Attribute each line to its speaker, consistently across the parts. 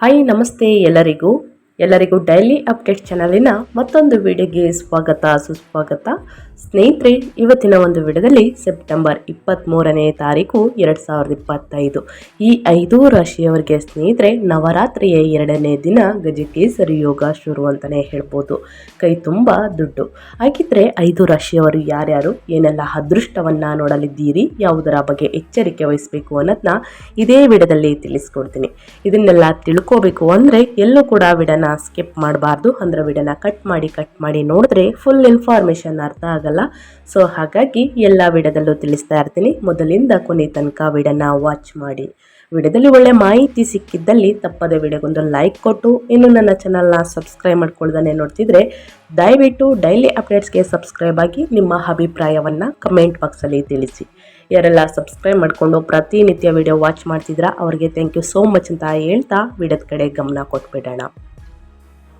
Speaker 1: Hi ನಮಸ್ತೆ ಎಲ್ಲರಿಗೂ. ಎಲ್ಲರಿಗೂ ಡೈಲಿ ಅಪ್ಡೇಟ್ ಚಾನಲಿನ ಮತ್ತೊಂದು ವಿಡಿಯೋಗೆ ಸ್ವಾಗತ, ಸುಸ್ವಾಗತ. ಸ್ನೇಹಿತರೆ, ಇವತ್ತಿನ ಒಂದು ವಿಡಿಯೋದಲ್ಲಿ ಸೆಪ್ಟೆಂಬರ್ ಇಪ್ಪತ್ತ್ಮೂರನೇ ತಾರೀಕು ಎರಡು ಸಾವಿರದ ಇಪ್ಪತ್ತೈದು. ಈ ಐದು ರಾಶಿಯವರಿಗೆ ಸ್ನೇಹಿತರೆ, ನವರಾತ್ರಿಯ ಎರಡನೇ ದಿನ ಗಜಕೇಸರಿ ಯೋಗ ಶುರು ಅಂತಲೇ ಹೇಳ್ಬೋದು. ಕೈ ತುಂಬ ದುಡ್ಡು. ಹಾಗಿದ್ರೆ ಐದು ರಾಶಿಯವರು ಯಾರ್ಯಾರು, ಏನೆಲ್ಲ ಅದೃಷ್ಟವನ್ನು ನೋಡಲಿದ್ದೀರಿ, ಯಾವುದರ ಬಗ್ಗೆ ಎಚ್ಚರಿಕೆ ವಹಿಸಬೇಕು ಅನ್ನೋದನ್ನ ಇದೇ ವಿಡದಲ್ಲಿ ತಿಳಿಸ್ಕೊಡ್ತೀನಿ. ಇದನ್ನೆಲ್ಲ ತಿಳ್ಕೋಬೇಕು ಅಂದರೆ ಎಲ್ಲೂ ಕೂಡ ವಿಡನ ಸ್ಕಿಪ್ ಮಾಡಬಾರ್ದು. ಅಂದರೆ ವಿಡಿಯೋನ ಕಟ್ ಮಾಡಿ ಕಟ್ ಮಾಡಿ ನೋಡಿದ್ರೆ ಫುಲ್ ಇನ್ಫಾರ್ಮೇಷನ್ ಅರ್ಥ ಆಗಲ್ಲ. ಸೊ ಹಾಗಾಗಿ ಎಲ್ಲ ವಿಡಿಯೋದಲ್ಲೂ ತಿಳಿಸ್ತಾ ಇರ್ತೀನಿ. ಮೊದಲಿಂದ ಕೊನೆ ತನಕ ವಿಡಿಯೋನ ವಾಚ್ ಮಾಡಿ. ವಿಡಿಯೋದಲ್ಲಿ ಒಳ್ಳೆ ಮಾಹಿತಿ ಸಿಕ್ಕಿದ್ದಲ್ಲಿ ತಪ್ಪದೆ ವಿಡಿಯೋಗೊಂದು ಲೈಕ್ ಕೊಟ್ಟು. ಇನ್ನು ನನ್ನ ಚಾನಲ್ನ ಸಬ್ಸ್ಕ್ರೈಬ್ ಮಾಡ್ಕೊಳ್ದಾನೆ ನೋಡ್ತಿದ್ರೆ ದಯವಿಟ್ಟು ಡೈಲಿ ಅಪ್ಡೇಟ್ಸ್ಗೆ ಸಬ್ಸ್ಕ್ರೈಬ್ ಆಗಿ ನಿಮ್ಮ ಅಭಿಪ್ರಾಯವನ್ನು ಕಮೆಂಟ್ ಬಾಕ್ಸಲ್ಲಿ ತಿಳಿಸಿ. ಯಾರೆಲ್ಲ ಸಬ್ಸ್ಕ್ರೈಬ್ ಮಾಡಿಕೊಂಡು ಪ್ರತಿನಿತ್ಯ ವಿಡಿಯೋ ವಾಚ್ ಮಾಡ್ತಿದ್ರಾ, ಅವರಿಗೆ ಥ್ಯಾಂಕ್ ಯು ಸೋ ಮಚ್ ಅಂತ ಹೇಳ್ತಾ ವಿಡಿಯೋದ ಕಡೆ ಗಮನ ಕೊಟ್ಬಿಡೋಣ.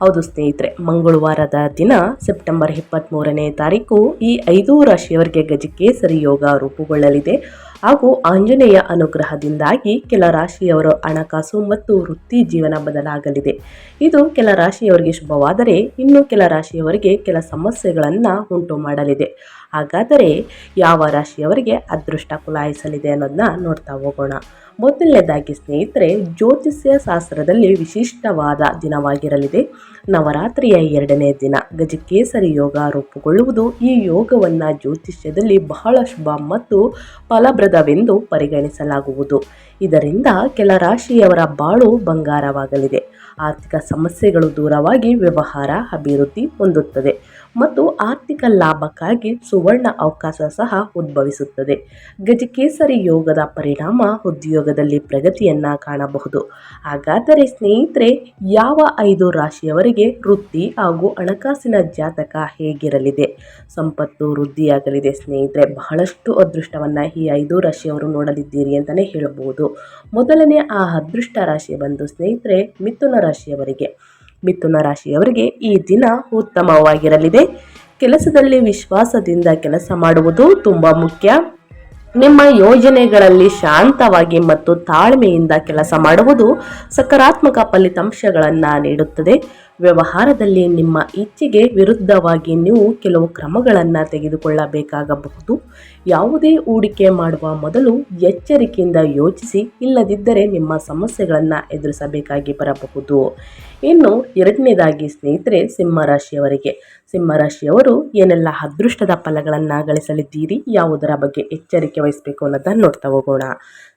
Speaker 1: ಹೌದು ಸ್ನೇಹಿತರೆ ಮಂಗಳವಾರದ ದಿನ ಸೆಪ್ಟೆಂಬರ್ ಇಪ್ಪತ್ತ್ಮೂರನೇ ತಾರೀಕು ಈ ಐದು ರಾಶಿಯವರಿಗೆ ಗಜಕೇಸರಿ ಯೋಗ ರೂಪುಗೊಳ್ಳಲಿದೆ. ಹಾಗೂ ಆಂಜನೇಯ ಅನುಗ್ರಹದಿಂದಾಗಿ ಕೆಲ ರಾಶಿಯವರ ಹಣಕಾಸು ಮತ್ತು ವೃತ್ತಿ ಜೀವನ ಬದಲಾಗಲಿದೆ. ಇದು ಕೆಲ ರಾಶಿಯವರಿಗೆ ಶುಭವಾದರೆ ಇನ್ನು ಕೆಲ ರಾಶಿಯವರಿಗೆ ಕೆಲ ಸಮಸ್ಯೆಗಳನ್ನು ಉಂಟು ಮಾಡಲಿದೆ. ಹಾಗಾದರೆ ಯಾವ ರಾಶಿಯವರಿಗೆ ಅದೃಷ್ಟ ಕುಲಾಯಿಸಲಿದೆ ಅನ್ನೋದನ್ನ ನೋಡ್ತಾ ಹೋಗೋಣ. ಮೊದಲನೇದಾಗಿ ಸ್ನೇಹಿತರೆ, ಜ್ಯೋತಿಷ್ಯ ಶಾಸ್ತ್ರದಲ್ಲಿ ವಿಶಿಷ್ಟವಾದ ದಿನವಾಗಿರಲಿದೆ. ನವರಾತ್ರಿಯ ಎರಡನೇ ದಿನ. ಗಜಕೇಸರಿ ಯೋಗ ರೂಪುಗೊಳ್ಳುವುದು ಈ ಯೋಗವನ್ನು ಜ್ಯೋತಿಷ್ಯದಲ್ಲಿ ಬಹಳ ಶುಭ ಮತ್ತು ಫಲಪ್ರದವೆಂದು ಪರಿಗಣಿಸಲಾಗುವುದು. ಇದರಿಂದ ಕೆಲ ರಾಶಿಯವರ ಬಾಳು ಬಂಗಾರವಾಗಲಿದೆ. ಆರ್ಥಿಕ ಸಮಸ್ಯೆಗಳು ದೂರವಾಗಿ ವ್ಯವಹಾರ ಅಭಿವೃದ್ಧಿ ಹೊಂದುತ್ತದೆ. ಮತ್ತು ಆರ್ಥಿಕ ಲಾಭಕ್ಕಾಗಿ ಸುವರ್ಣ ಅವಕಾಶ ಸಹ ಉದ್ಭವಿಸುತ್ತದೆ. ಗಜಕೇಸರಿ ಯೋಗದ ಪರಿಣಾಮ ಉದ್ಯೋಗದಲ್ಲಿ ಪ್ರಗತಿಯನ್ನು ಕಾಣಬಹುದು. ಹಾಗಾದರೆ ಸ್ನೇಹಿತರೆ, ಯಾವ ಐದು ರಾಶಿಯವರಿಗೆ ವೃತ್ತಿ ಹಾಗೂ ಹಣಕಾಸಿನ ಜಾತಕ ಹೇಗಿರಲಿದೆ? ಸಂಪತ್ತು, ವೃದ್ಧಿಯಾಗಲಿದೆ ಸ್ನೇಹಿತರೆ. ಬಹಳಷ್ಟು ಅದೃಷ್ಟವನ್ನು ಈ ಐದು ರಾಶಿಯವರು ನೋಡಲಿದ್ದೀರಿ ಅಂತಲೇ ಹೇಳಬಹುದು ಮೊದಲನೇ ಆ ಅದೃಷ್ಟ ರಾಶಿ ಬಂದು ಸ್ನೇಹಿತರೆ, ಮಿಥುನ ರಾಶಿಯವರಿಗೆ. ಮಿಥುನ ರಾಶಿಯವರಿಗೆ ಈ ದಿನ ಉತ್ತಮವಾಗಿರಲಿದೆ. ಕೆಲಸದಲ್ಲಿ ವಿಶ್ವಾಸದಿಂದ ಕೆಲಸ ಮಾಡುವುದು ತುಂಬ ಮುಖ್ಯ. ನಿಮ್ಮ ಯೋಜನೆಗಳಲ್ಲಿ ಶಾಂತವಾಗಿ ಮತ್ತು ತಾಳ್ಮೆಯಿಂದ ಕೆಲಸ ಮಾಡುವುದು ಸಕಾರಾತ್ಮಕ ಫಲಿತಾಂಶಗಳನ್ನು ನೀಡುತ್ತದೆ. ವ್ಯವಹಾರದಲ್ಲಿ ನಿಮ್ಮ ಇಚ್ಛೆಗೆ ವಿರುದ್ಧವಾಗಿ ನೀವು ಕೆಲವು ಕ್ರಮಗಳನ್ನು ತೆಗೆದುಕೊಳ್ಳಬೇಕಾಗಬಹುದು. ಯಾವುದೇ ಹೂಡಿಕೆ ಮಾಡುವ ಮೊದಲು ಎಚ್ಚರಿಕೆಯಿಂದ ಯೋಚಿಸಿ, ಇಲ್ಲದಿದ್ದರೆ ನಿಮ್ಮ ಸಮಸ್ಯೆಗಳನ್ನು ಎದುರಿಸಬೇಕಾಗಿ ಬರಬಹುದು. ಇನ್ನು ಎರಡನೇದಾಗಿ ಸ್ನೇಹಿತರೆ ಸಿಂಹರಾಶಿಯವರಿಗೆ. ಸಿಂಹರಾಶಿಯವರು ಏನೆಲ್ಲ ಅದೃಷ್ಟದ ಫಲಗಳನ್ನು ಗಳಿಸಲಿದ್ದೀರಿ ಯಾವುದರ ಬಗ್ಗೆ ಎಚ್ಚರಿಕೆ ವಹಿಸಬೇಕು ಅನ್ನೋದನ್ನು ನೋಡ್ತಾ ಹೋಗೋಣ.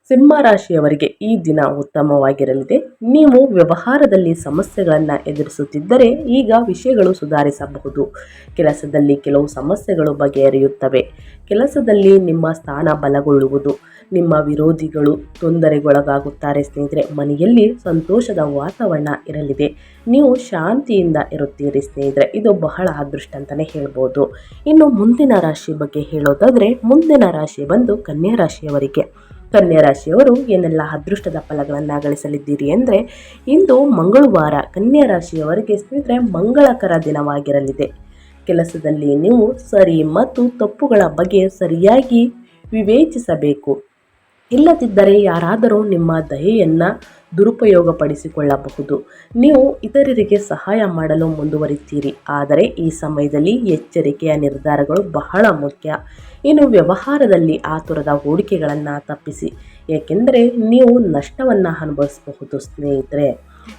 Speaker 1: ಸಿಂಹರಾಶಿಯವರಿಗೆ ಈ ದಿನ ಉತ್ತಮವಾಗಿರಲಿದೆ. ನೀವು ವ್ಯವಹಾರದಲ್ಲಿ ಸಮಸ್ಯೆಗಳನ್ನು ಎದುರಿಸುತ್ತಿದ್ದರೆ ಈಗ ವಿಷಯಗಳು ಸುಧಾರಿಸಬಹುದು. ಕೆಲಸದಲ್ಲಿ ಕೆಲವು ಸಮಸ್ಯೆಗಳು ಬಗೆಹರಿಯುತ್ತವೆ. ಕೆಲಸದಲ್ಲಿ ನಿಮ್ಮ ಸ್ಥಾನ ಬಲಗೊಳ್ಳುವುದು, ನಿಮ್ಮ ವಿರೋಧಿಗಳು ತೊಂದರೆಗೊಳಗಾಗುತ್ತಾರೆ ಸ್ನೇಹಿತರೆ, ಮನೆಯಲ್ಲಿ ಸಂತೋಷದ ವಾತಾವರಣ ಇರಲಿದೆ. ನೀವು ಶಾಂತಿಯಿಂದ ಇರುತ್ತೀರಿ ಸ್ನೇಹಿತರೆ, ಇದು ಬಹಳ ಅದೃಷ್ಟ ಅಂತಲೇ ಹೇಳ್ಬೋದು. ಇನ್ನು ಮುಂದಿನ ರಾಶಿ ಬಗ್ಗೆ ಹೇಳೋದಾದರೆ, ಮುಂದಿನ ರಾಶಿ ಬಂದು ಕನ್ಯಾ ರಾಶಿಯವರಿಗೆ. ಕನ್ಯಾ ರಾಶಿಯವರು ಏನೆಲ್ಲ ಅದೃಷ್ಟದ ಫಲಗಳನ್ನು ಗಳಿಸಲಿದ್ದೀರಿ ಅಂದರೆ, ಇಂದು ಮಂಗಳವಾರ ಕನ್ಯಾ ರಾಶಿಯವರಿಗೆ ಸ್ನೇಹಿತರೆ, ಮಂಗಳಕರ ದಿನವಾಗಿರಲಿದೆ. ಕೆಲಸದಲ್ಲಿ ನೀವು ಸರಿ ಮತ್ತು ತಪ್ಪುಗಳ ಬಗ್ಗೆ ಸರಿಯಾಗಿ ವಿವೇಚಿಸಬೇಕು. ಇಲ್ಲದಿದ್ದರೆ ಯಾರಾದರೂ ನಿಮ್ಮ ದಯೆಯನ್ನು ದುರುಪಯೋಗಪಡಿಸಿಕೊಳ್ಳಬಹುದು. ನೀವು ಇತರರಿಗೆ ಸಹಾಯ ಮಾಡಲು ಮುಂದುವರಿತೀರಿ. ಆದರೆ ಈ ಸಮಯದಲ್ಲಿ ಎಚ್ಚರಿಕೆಯ ನಿರ್ಧಾರಗಳು ಬಹಳ ಮುಖ್ಯ. ಇನ್ನು ವ್ಯವಹಾರದಲ್ಲಿ ಆತುರದ ಹೂಡಿಕೆಗಳನ್ನು ತಪ್ಪಿಸಿ. ಏಕೆಂದರೆ ನೀವು ನಷ್ಟವನ್ನು ಅನುಭವಿಸಬಹುದು ಸ್ನೇಹಿತರೆ.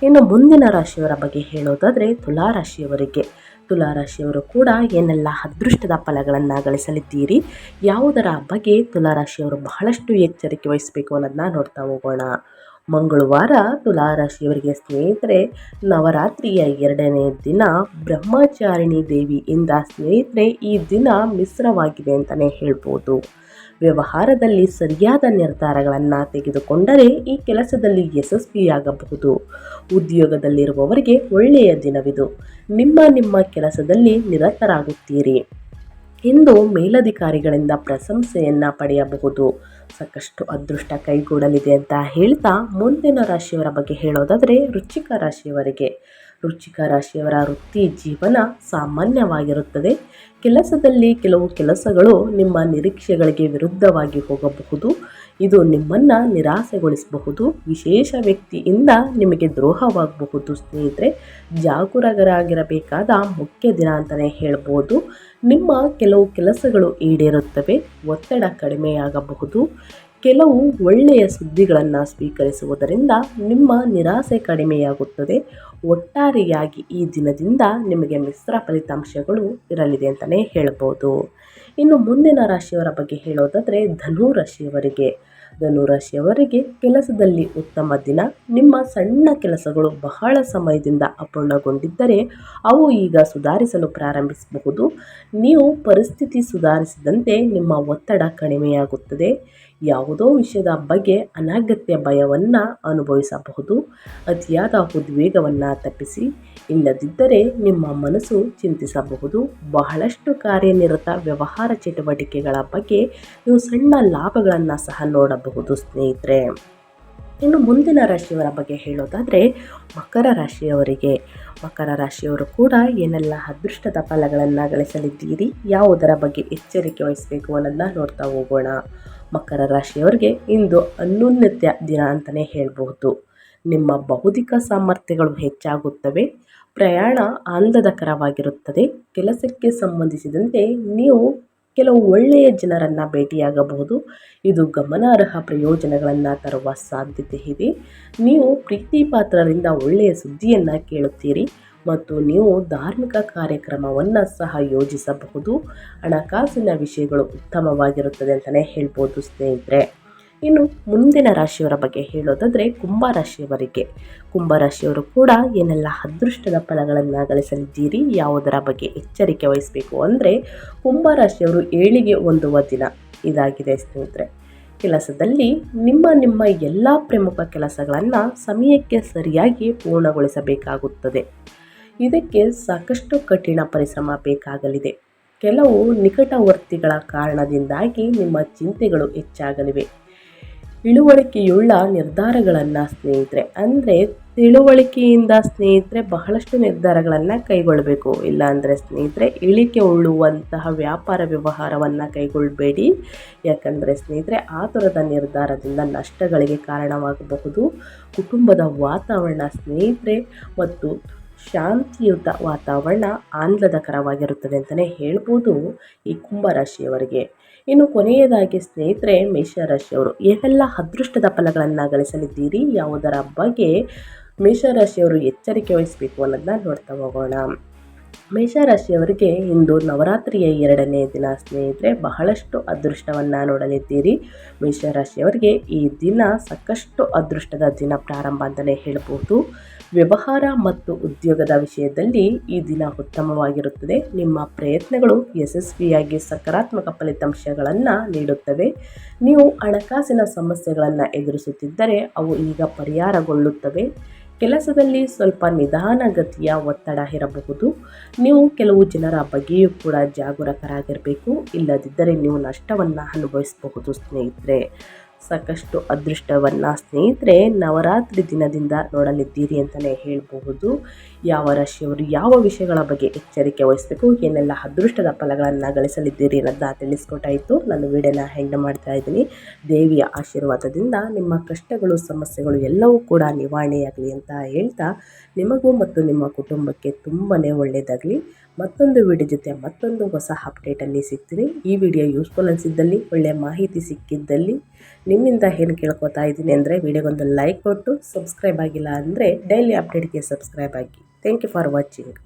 Speaker 1: ಇನ್ನು ಮುಂದಿನ ರಾಶಿಯವರ ಬಗ್ಗೆ ಹೇಳೋದಾದರೆ ತುಲಾರಾಶಿಯವರಿಗೆ. ತುಲಾರಾಶಿಯವರು ಕೂಡ ಏನೆಲ್ಲ ಅದೃಷ್ಟದ ಫಲಗಳನ್ನು ಗಳಿಸಲಿದ್ದೀರಿ? ಯಾವುದರ ಬಗ್ಗೆ ತುಲಾರಾಶಿಯವರು ಬಹಳಷ್ಟು ಎಚ್ಚರಿಕೆ ವಹಿಸಬೇಕು ಅನ್ನೋದನ್ನ ನೋಡ್ತಾ ಹೋಗೋಣ. ಮಂಗಳವಾರ ತುಲಾರಾಶಿಯವರಿಗೆ ಸ್ನೇಹಿತರೆ, ನವರಾತ್ರಿಯ ಎರಡನೇ ದಿನ ಬ್ರಹ್ಮಚಾರಿಣಿ ದೇವಿಯಿಂದ ಸ್ನೇಹಿತರೆ, ಈ ದಿನ ಮಿಶ್ರವಾಗಿದೆ ಅಂತಲೇ ಹೇಳ್ಬೋದು. ವ್ಯವಹಾರದಲ್ಲಿ ಸರಿಯಾದ ನಿರ್ಧಾರಗಳನ್ನು ತೆಗೆದುಕೊಂಡರೆ ಈ ಕೆಲಸದಲ್ಲಿ ಯಶಸ್ವಿಯಾಗಬಹುದು. ಉದ್ಯೋಗದಲ್ಲಿರುವವರಿಗೆ ಒಳ್ಳೆಯ ದಿನವಿದು. ನಿಮ್ಮ ನಿಮ್ಮ ಕೆಲಸದಲ್ಲಿ ನಿರತರಾಗುತ್ತೀರಿ ಇಂದು ಮೇಲಧಿಕಾರಿಗಳಿಂದ ಪ್ರಶಂಸೆಯನ್ನು ಪಡೆಯಬಹುದು. ಸಾಕಷ್ಟು ಅದೃಷ್ಟ ಕೈಗೂಡಲಿದೆ ಅಂತ ಹೇಳ್ತಾ ಮುಂದಿನ ರಾಶಿಯವರ ಬಗ್ಗೆ ಹೇಳೋದಾದರೆ ರುಚಿಕ ರಾಶಿಯವರಿಗೆ. ವೃಶ್ಚಿಕ ರಾಶಿಯವರ ವೃತ್ತಿ ಜೀವನ ಸಾಮಾನ್ಯವಾಗಿರುತ್ತದೆ. ಕೆಲಸದಲ್ಲಿ ಕೆಲವು ಕೆಲಸಗಳು ನಿಮ್ಮ ನಿರೀಕ್ಷೆಗಳಿಗೆ ವಿರುದ್ಧವಾಗಿ ಹೋಗಬಹುದು. ಇದು ನಿಮ್ಮನ್ನು ನಿರಾಸೆಗೊಳಿಸಬಹುದು. ವಿಶೇಷ ವ್ಯಕ್ತಿಯಿಂದ ನಿಮಗೆ ದ್ರೋಹವಾಗಬಹುದು ಸ್ನೇಹಿತರೆ. ಜಾಗರೂಕರಾಗಿರಬೇಕಾದ ಮುಖ್ಯ ದಿನ ಅಂತಲೇ ಹೇಳ್ಬೋದು. ನಿಮ್ಮ ಕೆಲವು ಕೆಲಸಗಳು ಈಡೇರುತ್ತವೆ. ಒತ್ತಡ ಕಡಿಮೆಯಾಗಬಹುದು. ಕೆಲವು ಒಳ್ಳೆಯ ಸುದ್ದಿಗಳನ್ನು ಸ್ವೀಕರಿಸುವುದರಿಂದ ನಿಮ್ಮ ನಿರಾಸೆ ಕಡಿಮೆಯಾಗುತ್ತದೆ. ಒಟ್ಟಾರೆಯಾಗಿ ಈ ದಿನದಿಂದ ನಿಮಗೆ ಮಿಶ್ರ ಫಲಿತಾಂಶಗಳು ಇರಲಿದೆ ಅಂತಲೇ ಹೇಳ್ಬೋದು. ಇನ್ನು ಮುಂದಿನ ರಾಶಿಯವರ ಬಗ್ಗೆ ಹೇಳೋದಾದರೆ ಧನು ರಾಶಿಯವರಿಗೆ. ಧನು ರಾಶಿಯವರಿಗೆ ಕೆಲಸದಲ್ಲಿ ಉತ್ತಮ ದಿನ. ನಿಮ್ಮ ಸಣ್ಣ ಕೆಲಸಗಳು ಬಹಳ ಸಮಯದಿಂದ ಅಪೂರ್ಣಗೊಂಡಿದ್ದರೆ ಅವು ಈಗ ಸುಧಾರಿಸಲು ಪ್ರಾರಂಭಿಸಬಹುದು. ನೀವು ಪರಿಸ್ಥಿತಿ ಸುಧಾರಿಸಿದಂತೆ ನಿಮ್ಮ ಒತ್ತಡ ಕಡಿಮೆಯಾಗುತ್ತದೆ. ಯಾವುದೋ ವಿಷಯದ ಬಗ್ಗೆ ಅನಗತ್ಯ ಭಯವನ್ನು ಅನುಭವಿಸಬಹುದು. ಅತಿಯಾದ ಉದ್ವೇಗವನ್ನು ತಪ್ಪಿಸಿ, ಇಲ್ಲದಿದ್ದರೆ ನಿಮ್ಮ ಮನಸ್ಸು ಚಿಂತಿಸಬಹುದು. ಬಹಳಷ್ಟು ಕಾರ್ಯನಿರತ ವ್ಯವಹಾರ ಚಟುವಟಿಕೆಗಳ ಬಗ್ಗೆ ನೀವು ಸಣ್ಣ ಲಾಭಗಳನ್ನು ಸಹ ನೋಡಬಹುದು ಸ್ನೇಹಿತರೆ. ಇನ್ನು ಮುಂದಿನ ರಾಶಿಯವರ ಬಗ್ಗೆ ಹೇಳೋದಾದರೆ, ಮಕರ ರಾಶಿಯವರಿಗೆ. ಮಕರ ರಾಶಿಯವರು ಕೂಡ ಏನೆಲ್ಲ ಅದೃಷ್ಟದ ಫಲಗಳನ್ನು ಗಳಿಸಲಿದ್ದೀರಿ, ಯಾವುದರ ಬಗ್ಗೆ ಎಚ್ಚರಿಕೆ ವಹಿಸಬೇಕು ಅನ್ನೋದನ್ನ ನೋಡ್ತಾ ಹೋಗೋಣ. ಮಕರ ರಾಶಿಯವರಿಗೆ ಇಂದು ಅನ್ಯೋನ್ಯತೆಯ ದಿನ ಅಂತಲೇ ಹೇಳಬಹುದು. ನಿಮ್ಮ ಬೌದ್ಧಿಕ ಸಾಮರ್ಥ್ಯಗಳು ಹೆಚ್ಚಾಗುತ್ತವೆ, ಪ್ರಯಾಣ ಆನಂದಕರವಾಗಿರುತ್ತದೆ, ಕೆಲಸಕ್ಕೆ ಸಂಬಂಧಿಸಿದಂತೆ ನೀವು ಕೆಲವು ಒಳ್ಳೆಯ ಜನರನ್ನು ಭೇಟಿಯಾಗಬಹುದು. ಇದು ಗಮನಾರ್ಹ ಪ್ರಯೋಜನಗಳನ್ನು ತರುವ ಸಾಧ್ಯತೆ ಇದೆ. ನೀವು ಪ್ರೀತಿ ಪಾತ್ರರಿಂದ ಒಳ್ಳೆಯ ಸುದ್ದಿಯನ್ನು ಕೇಳುತ್ತೀರಿ. ಮತ್ತು ನೀವು ಧಾರ್ಮಿಕ ಕಾರ್ಯಕ್ರಮವನ್ನು ಸಹ ಯೋಜಿಸಬಹುದು. ಹಣಕಾಸಿನ ವಿಷಯಗಳು ಉತ್ತಮವಾಗಿರುತ್ತದೆ ಅಂತಲೇ ಹೇಳ್ಬೋದು ಸ್ನೇಹಿತರೆ. ಇನ್ನು ಮುಂದಿನ ರಾಶಿಯವರ ಬಗ್ಗೆ ಹೇಳೋದಾದರೆ ಕುಂಭರಾಶಿಯವರಿಗೆ ಕುಂಭರಾಶಿಯವರು ಕೂಡ ಏನೆಲ್ಲ ಅದೃಷ್ಟದ ಫಲಗಳನ್ನು ಗಳಿಸಲಿದ್ದೀರಿ ಯಾವುದರ ಬಗ್ಗೆ ಎಚ್ಚರಿಕೆ ವಹಿಸಬೇಕು ಅಂದರೆ ಕುಂಭರಾಶಿಯವರು ಏಳಿಗೆ ಹೊಂದುವ ದಿನ ಇದಾಗಿದೆ ಸ್ನೇಹಿತರೆ. ಕೆಲಸದಲ್ಲಿ ನಿಮ್ಮ ನಿಮ್ಮ ಎಲ್ಲ ಪ್ರಮುಖ ಕೆಲಸಗಳನ್ನು ಸಮಯಕ್ಕೆ ಸರಿಯಾಗಿ ಪೂರ್ಣಗೊಳಿಸಬೇಕಾಗುತ್ತದೆ. ಇದಕ್ಕೆ ಸಾಕಷ್ಟು ಕಠಿಣ ಪರಿಶ್ರಮ ಬೇಕಾಗಲಿದೆ. ಕೆಲವು ನಿಕಟವರ್ತಿಗಳ ಕಾರಣದಿಂದಾಗಿ ನಿಮ್ಮ ಚಿಂತೆಗಳು ಹೆಚ್ಚಾಗಲಿವೆ. ಇಳುವಳಿಕೆಯುಳ್ಳ ನಿರ್ಧಾರಗಳನ್ನು ಸ್ನೇಹಿತರೆ, ಅಂದರೆ ತಿಳುವಳಿಕೆಯಿಂದ ಸ್ನೇಹಿತರೆ ಬಹಳಷ್ಟು ನಿರ್ಧಾರಗಳನ್ನು ಕೈಗೊಳ್ಳಬೇಕು. ಇಲ್ಲಾಂದರೆ ಸ್ನೇಹಿತರೆ, ಇಳಿಕೆ ಉಳ್ಳುವಂತಹ ವ್ಯಾಪಾರ ವ್ಯವಹಾರವನ್ನು ಕೈಗೊಳ್ಳಬೇಡಿ ಯಾಕಂದರೆ ಸ್ನೇಹಿತರೆ ಆತುರದ ನಿರ್ಧಾರದಿಂದ ನಷ್ಟಗಳಿಗೆ ಕಾರಣವಾಗಬಹುದು. ಕುಟುಂಬದ ವಾತಾವರಣ ಸ್ನೇಹಿತರೆ ಮತ್ತು ಶಾಂತಿಯುತ ವಾತಾವರಣ ಆಹ್ಲಾದಕರವಾಗಿರುತ್ತದೆ ಅಂತಲೇ ಹೇಳ್ಬೋದು ಈ ಕುಂಭರಾಶಿಯವರಿಗೆ. ಇನ್ನು ಕೊನೆಯದಾಗಿ ಸ್ನೇಹಿತರೆ, ಮೇಷರಾಶಿಯವರು, ಏನೆಲ್ಲ ಅದೃಷ್ಟದ ಫಲಗಳನ್ನು ಗಳಿಸಲಿದ್ದೀರಿ ಯಾವುದರ ಬಗ್ಗೆ ಮೇಷರಾಶಿಯವರು ಎಚ್ಚರಿಕೆ ವಹಿಸಬೇಕು ಅನ್ನೋದನ್ನ ನೋಡ್ತಾ ಹೋಗೋಣ. ಮೇಷರಾಶಿಯವರಿಗೆ ಇಂದು ನವರಾತ್ರಿಯ ಎರಡನೇ ದಿನ ಸ್ನೇಹಿತರೆ, ಬಹಳಷ್ಟು ಅದೃಷ್ಟವನ್ನು ನೋಡಲಿದ್ದೀರಿ. ಮೇಷರಾಶಿಯವರಿಗೆ ಈ ದಿನ ಸಾಕಷ್ಟು ಅದೃಷ್ಟದ ದಿನ ಪ್ರಾರಂಭ ಅಂತಲೇ ಹೇಳ್ಬೋದು. ವ್ಯವಹಾರ ಮತ್ತು ಉದ್ಯೋಗದ ವಿಷಯದಲ್ಲಿ ಈ ದಿನ ಉತ್ತಮವಾಗಿರುತ್ತದೆ. ನಿಮ್ಮ ಪ್ರಯತ್ನಗಳು ಯಶಸ್ವಿಯಾಗಿ ಸಕಾರಾತ್ಮಕ ಫಲಿತಾಂಶಗಳನ್ನು ನೀಡುತ್ತವೆ. ನೀವು ಹಣಕಾಸಿನ ಸಮಸ್ಯೆಗಳನ್ನು ಎದುರಿಸುತ್ತಿದ್ದರೆ ಅವು ಈಗ ಪರಿಹಾರಗೊಳ್ಳುತ್ತವೆ. ಕೆಲಸದಲ್ಲಿ ಸ್ವಲ್ಪ ನಿಧಾನಗತಿಯ ಒತ್ತಡ ಇರಬಹುದು. ನೀವು ಕೆಲವು ಜನರ ಬಗ್ಗೆಯೂ ಕೂಡ ಜಾಗರೂಕರಾಗಿರಬೇಕು. ಇಲ್ಲದಿದ್ದರೆ ನೀವು ನಷ್ಟವನ್ನು ಅನುಭವಿಸಬಹುದು ಸ್ನೇಹಿತರೆ. ಸಾಕಷ್ಟು ಅದೃಷ್ಟವನ್ನು ಸ್ನೇಹಿತರೆ ನವರಾತ್ರಿ ದಿನದಿಂದ ನೋಡಲಿದ್ದೀರಿ ಅಂತಲೇ ಹೇಳಬಹುದು. ಯಾವ ರಾಶಿಯವರು ಯಾವ ವಿಷಯಗಳ ಬಗ್ಗೆ ಎಚ್ಚರಿಕೆ ವಹಿಸಬೇಕು, ಏನೆಲ್ಲ ಅದೃಷ್ಟದ ಫಲಗಳನ್ನು ಗಳಿಸಲಿದ್ದೀರಿ ಅನ್ನೋದನ್ನ ತಿಳಿಸ್ಕೊಟ್ಟಾಯಿತು. ನಾನು ವಿಡಿಯೋನ ಹೆಂಡ್ ಮಾಡ್ತಾ ಇದ್ದೀನಿ. ದೇವಿಯ ಆಶೀರ್ವಾದದಿಂದ ನಿಮ್ಮ ಕಷ್ಟಗಳು, ಸಮಸ್ಯೆಗಳು ಎಲ್ಲವೂ ಕೂಡ ನಿವಾರಣೆಯಾಗಲಿ ಅಂತ ಹೇಳ್ತಾ, ನಿಮಗೂ ಮತ್ತು ನಿಮ್ಮ ಕುಟುಂಬಕ್ಕೆ ತುಂಬಾ ಒಳ್ಳೆಯದಾಗಲಿ ಮತ್ತೊಂದು ವಿಡಿಯೋ ಜೊತೆ ಮತ್ತೊಂದು ಹೊಸ ಅಪ್ಡೇಟಲ್ಲಿ ಸಿಗ್ತೀನಿ. ಈ ವಿಡಿಯೋ ಯೂಸ್ಫುಲ್ ಅನಿಸಿದ್ದಲ್ಲಿ ಒಳ್ಳೆಯ ಮಾಹಿತಿ ಸಿಕ್ಕಿದ್ದಲ್ಲಿ ನಿಮ್ಮಿಂದ ಏನು ಕೇಳ್ಕೊತಾ ಇದ್ದೀನಿ ಅಂದರೆ ವಿಡಿಯೋಗೊಂದು ಲೈಕ್ ಕೊಟ್ಟು ಸಬ್ಸ್ಕ್ರೈಬ್ ಆಗಿಲ್ಲ ಅಂದರೆ ಡೈಲಿ ಅಪ್ಡೇಟ್ಗೆ ಸಬ್ಸ್ಕ್ರೈಬ್ ಆಗಿ. Thank you for watching